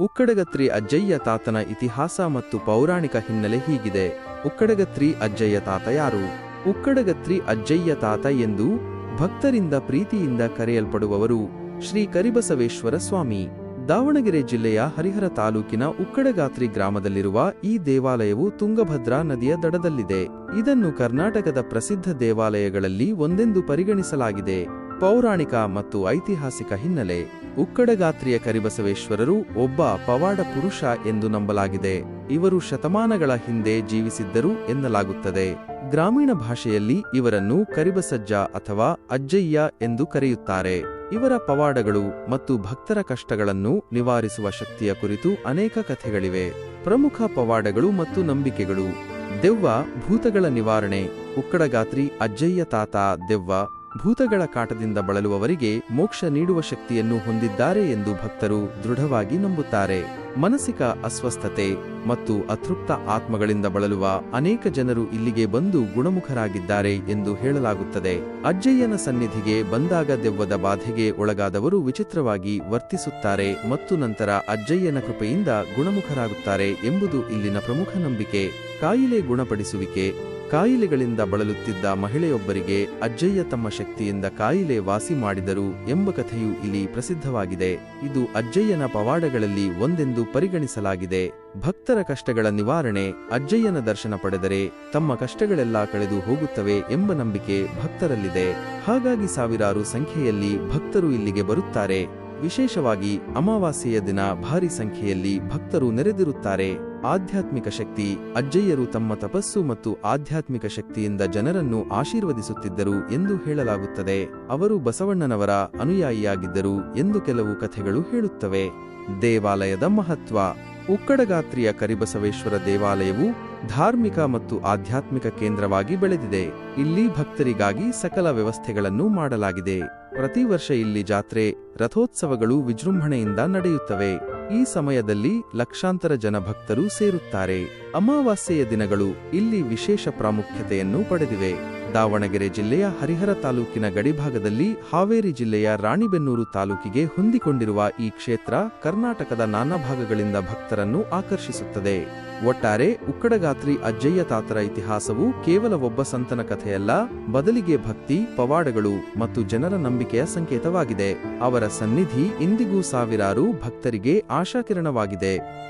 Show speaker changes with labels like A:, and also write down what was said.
A: ಉಕ್ಕಡಗತ್ರಿ ಅಜ್ಜಯ್ಯ ತಾತನ ಇತಿಹಾಸ ಮತ್ತು ಪೌರಾಣಿಕ ಹಿನ್ನೆಲೆ ಹೀಗಿದೆ. ಉಕ್ಕಡಗತ್ರಿ ಅಜ್ಜಯ್ಯ ತಾತ ಯಾರು? ಉಕ್ಕಡಗತ್ರಿ ಅಜ್ಜಯ್ಯ ತಾತ ಎಂದು ಭಕ್ತರಿಂದ ಪ್ರೀತಿಯಿಂದ ಕರೆಯಲ್ಪಡುವವರು ಶ್ರೀ ಕರಿಬಸವೇಶ್ವರ ಸ್ವಾಮಿ. ದಾವಣಗೆರೆ ಜಿಲ್ಲೆಯ ಹರಿಹರ ತಾಲೂಕಿನ ಉಕ್ಕಡಗಾತ್ರಿ ಗ್ರಾಮದಲ್ಲಿರುವ ಈ ದೇವಾಲಯವು ತುಂಗಭದ್ರಾ ನದಿಯ ದಡದಲ್ಲಿದೆ. ಇದನ್ನು ಕರ್ನಾಟಕದ ಪ್ರಸಿದ್ಧ ದೇವಾಲಯಗಳಲ್ಲಿ ಒಂದೆಂದು ಪರಿಗಣಿಸಲಾಗಿದೆ. ಪೌರಾಣಿಕ ಮತ್ತು ಐತಿಹಾಸಿಕ ಹಿನ್ನೆಲೆ ಉಕ್ಕಡಗಾತ್ರಿಯ ಕರಿಬಸವೇಶ್ವರರು ಒಬ್ಬ ಪವಾಡ ಪುರುಷ ಎಂದು ನಂಬಲಾಗಿದೆ. ಇವರು ಶತಮಾನಗಳ ಹಿಂದೆ ಜೀವಿಸಿದ್ದರು ಎನ್ನಲಾಗುತ್ತದೆ. ಗ್ರಾಮೀಣ ಭಾಷೆಯಲ್ಲಿ ಇವರನ್ನು ಕರಿಬಸಜ್ಜ ಅಥವಾ ಅಜ್ಜಯ್ಯ ಎಂದು ಕರೆಯುತ್ತಾರೆ. ಇವರ ಪವಾಡಗಳು ಮತ್ತು ಭಕ್ತರ ಕಷ್ಟಗಳನ್ನು ನಿವಾರಿಸುವ ಶಕ್ತಿಯ ಕುರಿತು ಅನೇಕ ಕಥೆಗಳಿವೆ. ಪ್ರಮುಖ ಪವಾಡಗಳು ಮತ್ತು ನಂಬಿಕೆಗಳು. ದೆವ್ವ ಭೂತಗಳ ನಿವಾರಣೆ, ಉಕ್ಕಡಗಾತ್ರಿ ಅಜ್ಜಯ್ಯ ತಾತ ದೆವ್ವ ಭೂತಗಳ ಕಾಟದಿಂದ ಬಳಲುವವರಿಗೆ ಮೋಕ್ಷ ನೀಡುವ ಶಕ್ತಿಯನ್ನು ಹೊಂದಿದ್ದಾರೆ ಎಂದು ಭಕ್ತರು ದೃಢವಾಗಿ ನಂಬುತ್ತಾರೆ. ಮಾನಸಿಕ ಅಸ್ವಸ್ಥತೆ ಮತ್ತು ಅತೃಪ್ತ ಆತ್ಮಗಳಿಂದ ಬಳಲುವ ಅನೇಕ ಜನರು ಇಲ್ಲಿಗೆ ಬಂದು ಗುಣಮುಖರಾಗಿದ್ದಾರೆ ಎಂದು ಹೇಳಲಾಗುತ್ತದೆ. ಅಜ್ಜಯ್ಯನ ಸನ್ನಿಧಿಗೆ ಬಂದಾಗ ದೆವ್ವದ ಬಾಧೆಗೆ ಒಳಗಾದವರು ವಿಚಿತ್ರವಾಗಿ ವರ್ತಿಸುತ್ತಾರೆ ಮತ್ತು ನಂತರ ಅಜ್ಜಯ್ಯನ ಕೃಪೆಯಿಂದ ಗುಣಮುಖರಾಗುತ್ತಾರೆ ಎಂಬುದು ಇಲ್ಲಿನ ಪ್ರಮುಖ ನಂಬಿಕೆ. ಕಾಯಿಲೆ ಗುಣಪಡಿಸುವಿಕೆ ಕಾಯಿಲೆಗಳಿಂದ ಬಳಲುತ್ತಿದ್ದ ಮಹಿಳೆಯೊಬ್ಬರಿಗೆ ಅಜ್ಜಯ್ಯ ತಮ್ಮ ಶಕ್ತಿಯಿಂದ ಕಾಯಿಲೆ ವಾಸಿ ಮಾಡಿದರು ಎಂಬ ಕಥೆಯು ಇಲ್ಲಿ ಪ್ರಸಿದ್ಧವಾಗಿದೆ. ಇದು ಅಜ್ಜಯ್ಯನ ಪವಾಡಗಳಲ್ಲಿ ಒಂದೆಂದು ಪರಿಗಣಿಸಲಾಗಿದೆ. ಭಕ್ತರ ಕಷ್ಟಗಳ ನಿವಾರಣೆ, ಅಜ್ಜಯ್ಯನ ದರ್ಶನ ಪಡೆದರೆ ತಮ್ಮ ಕಷ್ಟಗಳೆಲ್ಲ ಕಳೆದು ಹೋಗುತ್ತವೆ ಎಂಬ ನಂಬಿಕೆ ಭಕ್ತರಲ್ಲಿದೆ. ಹಾಗಾಗಿ ಸಾವಿರಾರು ಸಂಖ್ಯೆಯಲ್ಲಿ ಭಕ್ತರು ಇಲ್ಲಿಗೆ ಬರುತ್ತಾರೆ. ವಿಶೇಷವಾಗಿ ಅಮಾವಾಸ್ಯೆಯ ದಿನ ಭಾರಿ ಸಂಖ್ಯೆಯಲ್ಲಿ ಭಕ್ತರು ನೆರೆದಿರುತ್ತಾರೆ. ಆಧ್ಯಾತ್ಮಿಕ ಶಕ್ತಿ, ಅಜ್ಜಯ್ಯರು ತಮ್ಮ ತಪಸ್ಸು ಮತ್ತು ಆಧ್ಯಾತ್ಮಿಕ ಶಕ್ತಿಯಿಂದ ಜನರನ್ನು ಆಶೀರ್ವದಿಸುತ್ತಿದ್ದರು ಎಂದು ಹೇಳಲಾಗುತ್ತದೆ. ಅವರು ಬಸವಣ್ಣನವರ ಅನುಯಾಯಿಯಾಗಿದ್ದರು ಎಂದು ಕೆಲವು ಕಥೆಗಳು ಹೇಳುತ್ತವೆ. ದೇವಾಲಯದ ಮಹತ್ವ. ಉಕ್ಕಡಗಾತ್ರಿಯ ಕರಿಬಸವೇಶ್ವರ ದೇವಾಲಯವು ಧಾರ್ಮಿಕ ಮತ್ತು ಆಧ್ಯಾತ್ಮಿಕ ಕೇಂದ್ರವಾಗಿ ಬೆಳೆದಿದೆ. ಇಲ್ಲಿ ಭಕ್ತರಿಗಾಗಿ ಸಕಲ ವ್ಯವಸ್ಥೆಗಳನ್ನು ಮಾಡಲಾಗಿದೆ. ಪ್ರತಿ ವರ್ಷ ಇಲ್ಲಿ ಜಾತ್ರೆ, ರಥೋತ್ಸವಗಳು ವಿಜೃಂಭಣೆಯಿಂದ ನಡೆಯುತ್ತವೆ. ಈ ಸಮಯದಲ್ಲಿ ಲಕ್ಷಾಂತರ ಜನ ಭಕ್ತರು ಸೇರುತ್ತಾರೆ. ಅಮಾವಾಸ್ಯೆಯ ದಿನಗಳು ಇಲ್ಲಿ ವಿಶೇಷ ಪ್ರಾಮುಖ್ಯತೆಯನ್ನು ಪಡೆದಿವೆ. ದಾವಣಗೆರೆ ಜಿಲ್ಲೆಯ ಹರಿಹರ ತಾಲೂಕಿನ ಗಡಿಭಾಗದಲ್ಲಿ ಹಾವೇರಿ ಜಿಲ್ಲೆಯ ರಾಣಿಬೆನ್ನೂರು ತಾಲೂಕಿಗೆ ಹೊಂದಿಕೊಂಡಿರುವ ಈ ಕ್ಷೇತ್ರ ಕರ್ನಾಟಕದ ನಾನಾ ಭಾಗಗಳಿಂದ ಭಕ್ತರನ್ನು ಆಕರ್ಷಿಸುತ್ತದೆ. ಒಟ್ಟಾರೆ ಉಕ್ಕಡಗಾತ್ರಿ ಅಜ್ಜಯ್ಯ ತಾತರ ಇತಿಹಾಸವು ಕೇವಲ ಒಬ್ಬ ಸಂತನ ಕಥೆಯಲ್ಲ, ಬದಲಿಗೆ ಭಕ್ತಿ, ಪವಾಡಗಳು ಮತ್ತು ಜನರ ನಂಬಿಕೆಯ ಸಂಕೇತವಾಗಿದೆ. ಅವರ ಸನ್ನಿಧಿ ಇಂದಿಗೂ ಸಾವಿರಾರು ಭಕ್ತರಿಗೆ ಆಶಾಕಿರಣವಾಗಿದೆ.